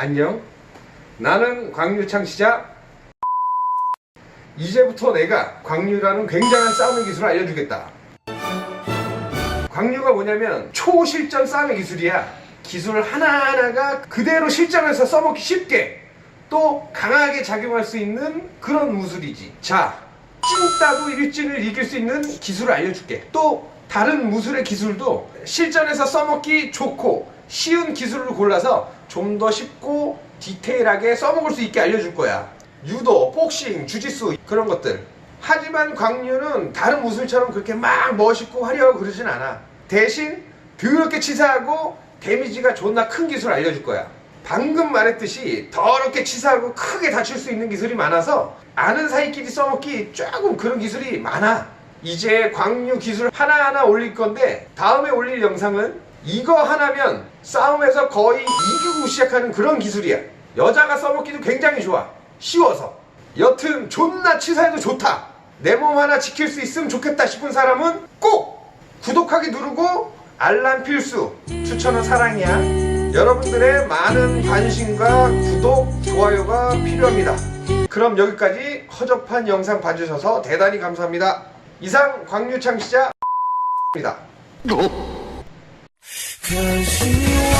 안녕. 나는 광유창 시자. 이제부터 내가 광유라는 굉장한 싸움의 기술을 알려주겠다. 광유가 뭐냐면 초실전 싸움의 기술이야. 기술 하나하나가 그대로 실전에서 써먹기 쉽게 또 강하게 작용할 수 있는 그런 무술이지. 자, 찐따도 일진을 이길 수 있는 기술을 알려줄게. 또 다른 무술의 기술도 실전에서 써먹기 좋고 쉬운 기술을 골라서 좀 더 쉽고 디테일하게 써먹을 수 있게 알려줄 거야. 유도, 복싱, 주짓수 그런 것들. 하지만 광유는 다른 무술처럼 그렇게 막 멋있고 화려하고 그러진 않아. 대신 더럽게 치사하고 데미지가 존나 큰 기술 알려줄 거야. 방금 말했듯이 더럽게 치사하고 크게 다칠 수 있는 기술이 많아서 아는 사이끼리 써먹기 조금 그런 기술이 많아. 이제 광유 기술 하나하나 올릴 건데 다음에 올릴 영상은 이거 하나면 싸움에서 거의 이기고 시작하는 그런 기술이야. 여자가 써먹기도 굉장히 좋아. 쉬워서. 여튼 존나 치사해도 좋다. 내 몸 하나 지킬 수 있으면 좋겠다 싶은 사람은 꼭 구독하기 누르고 알람 필수. 추천은 사랑이야. 여러분들의 많은 관심과 구독, 좋아요가 필요합니다. 그럼 여기까지 허접한 영상 봐주셔서 대단히 감사합니다. 이상 광유창 시자입니다. 可惜。